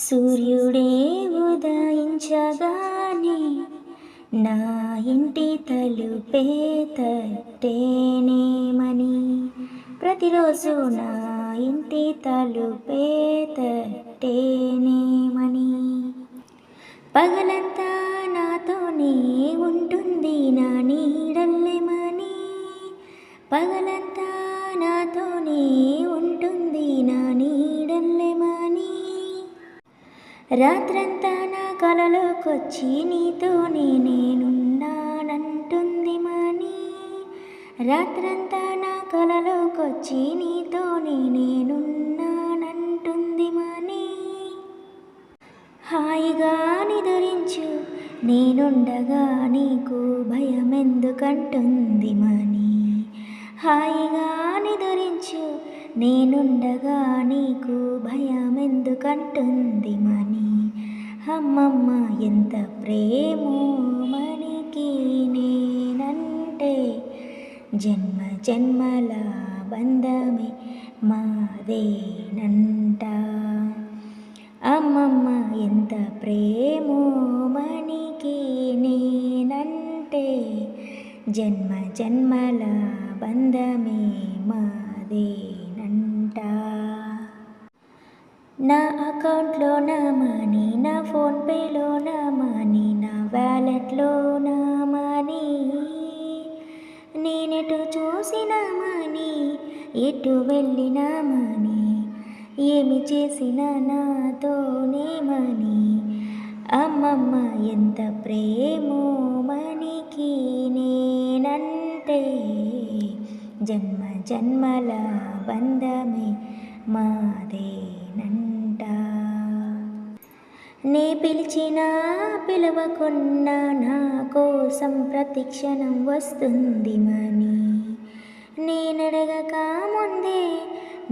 సూర్యుడే ఉదయించగానే నా ఇంటి తలుపే తట్టేనేమని? ప్రతిరోజు నా ఇంటి తలుపే తట్టేనేమని? పగలంతా నాతోనే ఉంటుంది నా నీడల్లెమని? పగలంతా రాత్రంతా నా కలలోకొచ్చి నీతోనే నేనున్నానంటుంది మని. రాత్రంతా నా కలలోకొచ్చి నీతోనే నేనున్నానంటుంది మని. హాయిగా నిదురించు నేనుండగా నీకు భయం ఎందుకంటుంది మని. హాయిగా నిదురించు నేనుండగా నీకు భయం ఎందుకంటుంది మని? అమ్మమ్మ ఎంత ప్రేమో మనికి నేనంటే. జన్మ జన్మల బంధమే మాదేనంట. అమ్మమ్మ ఎంత ప్రేమో మనికి నేనంటే. జన్మ జన్మల బంధమే మాదే ఫోన్పేలో నా మనీ? నా వ్యాలెట్లో నా మనీ? నేనెటు చూసిన మనీ? ఎటు వెళ్ళిన మనీ? ఏమి చేసినా నాతోనే మనీ? అమ్మమ్మ ఎంత ప్రేమో మనీకి నేనంటే. జన్మ జన్మల బంధమే మాదేనంట. నే పిలిచినా పిలవకుండా నా కోసం ప్రతిక్షణం వస్తుంది మని. నేనడగక ముందే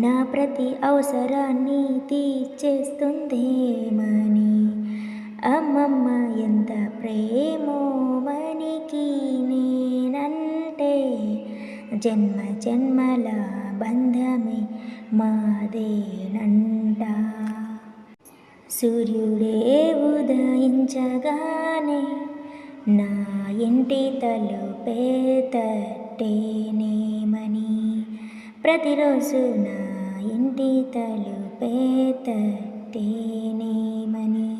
నా ప్రతి అవసరాన్ని తీర్చేస్తుందేమని అమ్మమ్మ ఎంత ప్రేమో మనికి నేనంటే. జన్మ జన్మల బంధమే మాదేనంటా. సూర్యుడే ఉదయించగానే నా ఇంటి తలుపే తట్టేనేమని? ప్రతిరోజు నా ఇంటి తలుపే తట్టేనేమని?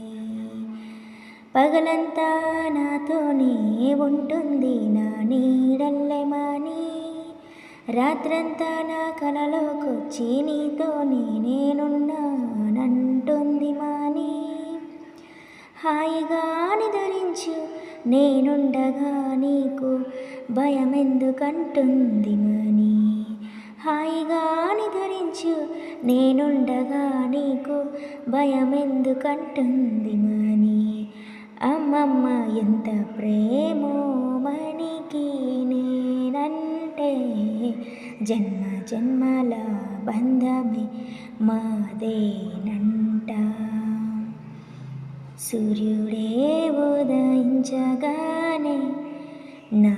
పగలంతా నాతోనే ఉంటుంది నా నీడల్లెమని? రాత్రంతా నా కలలోకొచ్చి నీతో నేనున్నానంటుంది హాయిగా నిద్రించు నేనుండగా నీకు భయం ఎందుకంటుంది మని హాయిగా నిద్రించు నేనుండగా నీకు భయం ఎందుకంటుంది మని అమ్మమ్మ ఎంత ప్రేమో మనికి నేనంటే జన్మ జన్మల బంధమే మాదేనంటా. సూర్యుడే ఉదయించగానే నా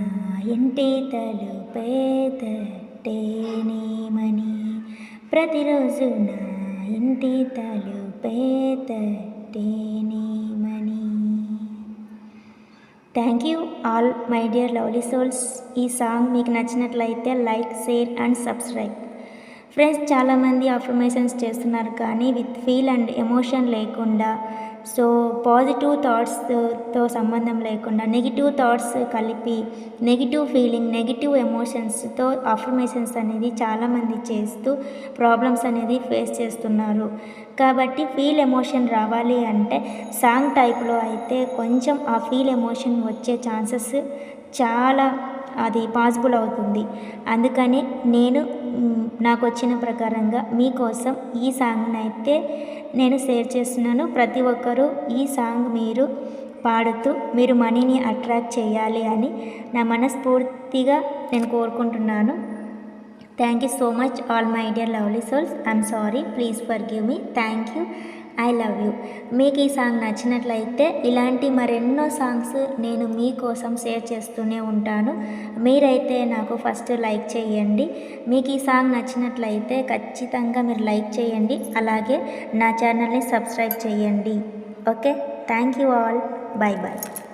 ఇంటి తలుపే తట్టేనేమని ప్రతిరోజు నా ఇంటి తలుపే తట్టేనేమని. Thank you all my dear lovely souls ఈ సాంగ్ మీకు నచ్చినట్లయితే like share and subscribe friends చాలామంది అఫర్మేషన్స్ చేస్తున్నారు కానీ విత్ ఫీల్ అండ్ ఎమోషన్ లేకుండా సో పాజిటివ్ థాట్స్తో సంబంధం లేకుండా నెగిటివ్ థాట్స్ కలిపి నెగిటివ్ ఫీలింగ్ నెగిటివ్ ఎమోషన్స్తో అఫర్మేషన్స్ అనేది చాలామంది చేస్తూ ప్రాబ్లమ్స్ అనేది ఫేస్ చేస్తున్నారు. కాబట్టి ఫీల్ ఎమోషన్ రావాలి అంటే సాంగ్ టైప్లో అయితే కొంచెం ఆ ఫీల్ ఎమోషన్ వచ్చే ఛాన్సెస్ చాలా అది పాసిబుల్ అవుతుంది. అందుకని నేను నాకు వచ్చిన ప్రకారంగా మీకోసం ఈ సాంగ్ని అయితే నేను షేర్ చేస్తున్నాను. ప్రతి ఒక్కరూ ఈ సాంగ్ మీరు పాడుతూ మీరు మనీని అట్రాక్ట్ చేయాలి అని నా మనస్ఫూర్తిగా నేను కోరుకుంటున్నాను. Thank you so much all my dear lovely souls. I'm sorry. Please forgive me. Thank you. I love you. మీకు ఈ సాంగ్ నచ్చినట్లయితే ఇలాంటి మరెన్నో సాంగ్స్ నేను మీకోసం షేర్ చేస్తూనే ఉంటాను. మీరైతే నాకు ఫస్ట్ లైక్ చేయండి. మీకు ఈ సాంగ్ నచ్చినట్లయితే ఖచ్చితంగా మీరు లైక్ చేయండి. అలాగే నా ఛానల్ని సబ్స్క్రైబ్ చేయండి. Okay? Thank you all. Bye bye